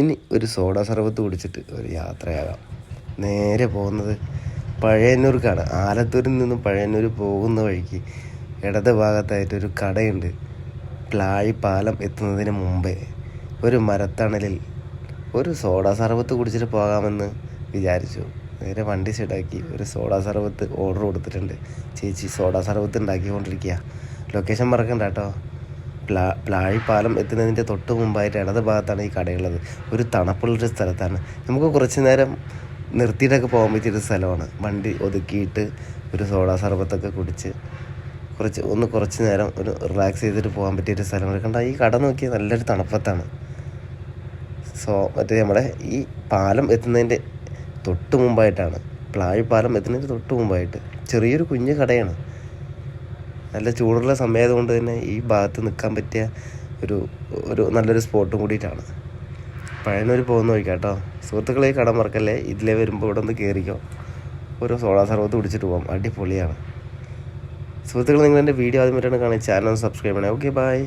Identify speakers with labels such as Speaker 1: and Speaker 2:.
Speaker 1: ഇനി ഒരു സോഡ സർബത്ത് കുടിച്ചിട്ട് ഒരു യാത്രയാകാം. നേരെ പോകുന്നത് പഴയന്നൂർക്കാണ്. ആലത്തൂരിൽ നിന്ന് പഴയന്നൂർ പോകുന്ന വഴിക്ക് ഇടത് ഭാഗത്തായിട്ടൊരു കടയുണ്ട്. പാലം എത്തുന്നതിന് മുമ്പേ ഒരു മരത്തണലിൽ ഒരു സോഡ സർബത്ത് കുടിച്ചിട്ട് പോകാമെന്ന് വിചാരിച്ചു. നേരെ വണ്ടി സെറ്റാക്കി ഒരു സോഡ സർബത്ത് ഓർഡർ കൊടുത്തിട്ടുണ്ട്. ചേച്ചി സോഡ സർബത്ത് ഉണ്ടാക്കിക്കൊണ്ടിരിക്കുക ലൊക്കേഷൻ മറക്കണ്ട കേട്ടോ. പ്ലാ പ്ലാഴിപ്പാലം എത്തുന്നതിന്റെ തൊട്ട് മുമ്പായിട്ട് ഇടത് ഭാഗത്താണ് ഈ കടയുള്ളത്. ഒരു തണുപ്പുള്ളൊരു സ്ഥലത്താണ്. നമുക്ക് കുറച്ച് നേരം നിർത്തിയിട്ടൊക്കെ പോകാൻ പറ്റിയൊരു സ്ഥലമാണ്. വണ്ടി ഒതുക്കിയിട്ട് ഒരു സോഡാ സർബത്തൊക്കെ കുടിച്ച് കുറച്ച് ഒന്ന് കുറച്ച് നേരം ഒരു റിലാക്സ് ചെയ്തിട്ട് പോകാൻ പറ്റിയൊരു സ്ഥലമാണ്. കണ്ട ഈ കട നോക്കിയാൽ നല്ലൊരു തണുപ്പത്താണ്. സോ മറ്റേ നമ്മുടെ ഈ പാലം എത്തുന്നതിന്റെ തൊട്ട് മുമ്പായിട്ടാണ്. പ്ലാഴി പാലം എത്തുന്നതിന്റെ തൊട്ട് മുമ്പായിട്ട് ചെറിയൊരു കുഞ്ഞു കടയാണ്. നല്ല ചൂടുള്ള സമയമായതുകൊണ്ട് തന്നെ ഈ ഭാഗത്ത് നിൽക്കാൻ പറ്റിയ ഒരു ഒരു നല്ലൊരു സ്പോട്ടും കൂടിയിട്ടാണ്. പഴയനൂർ പോകുന്ന വഴിക്കാ കേട്ടോ. സുഹൃത്തുക്കളെ കടം മറക്കല്ലേ? ഇതിലേ വരുമ്പോൾ ഇവിടെ ഒന്ന് കയറിക്കോ ഒരു സോളാ സർവത്ത് കുടിച്ചിട്ട് പോകാം അടിപൊളിയാണ്. സുഹൃത്തുക്കൾ നിങ്ങൾ എന്റെ വീഡിയോ ആദ്യമായിട്ടാണ് കാണാൻ ചാനൽ സബ്സ്ക്രൈബ് ചെയ്യണേ. Okay bye